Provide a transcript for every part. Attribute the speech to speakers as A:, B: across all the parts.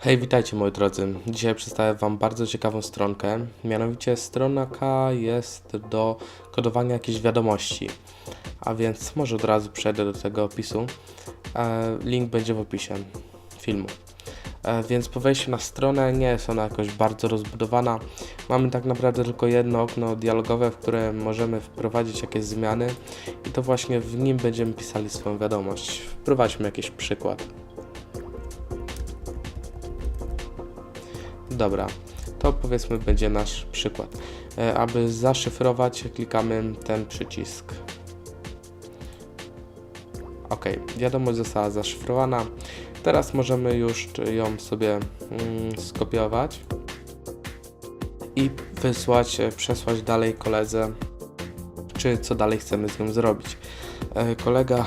A: Hej, witajcie moi drodzy. Dzisiaj przedstawię Wam bardzo ciekawą stronkę. Mianowicie strona K jest do kodowania jakichś wiadomości. A więc może od razu przejdę do tego opisu. E, Link będzie w opisie filmu. E, Więc po wejściu na stronę nie jest ona jakoś bardzo rozbudowana. Mamy tak naprawdę tylko jedno okno dialogowe, w które możemy wprowadzić jakieś zmiany i to właśnie w nim będziemy pisali swoją wiadomość. Wprowadźmy jakiś przykład. Dobra, to powiedzmy będzie nasz przykład. E, Aby zaszyfrować, klikamy ten przycisk. Ok, wiadomość została zaszyfrowana. Teraz możemy już ją sobie mm, skopiować i wysłać, e, przesłać dalej koledze, czy co dalej chcemy z nią zrobić. E, Kolega,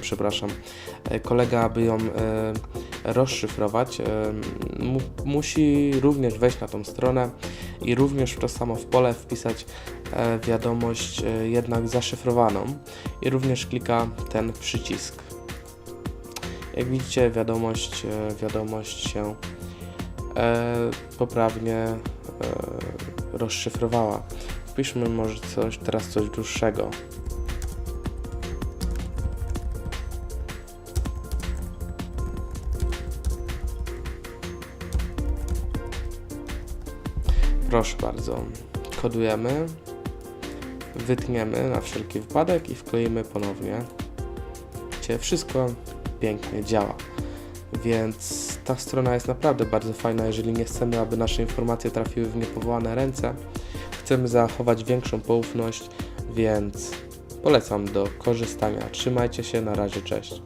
A: przepraszam, e, kolega, aby ją e, rozszyfrować, e, mu, musi również wejść na tą stronę i również w to samo w pole wpisać wiadomość jednak zaszyfrowaną i również klika ten przycisk. Jak widzicie, wiadomość, wiadomość się poprawnie rozszyfrowała. Wpiszmy może coś, teraz coś dłuższego. Proszę bardzo, kodujemy, wytniemy na wszelki wypadek i wkleimy ponownie. Gdzie wszystko pięknie działa. Więc ta strona jest naprawdę bardzo fajna, jeżeli nie chcemy, aby nasze informacje trafiły w niepowołane ręce. Chcemy zachować większą poufność, więc polecam do korzystania. Trzymajcie się, na razie, cześć.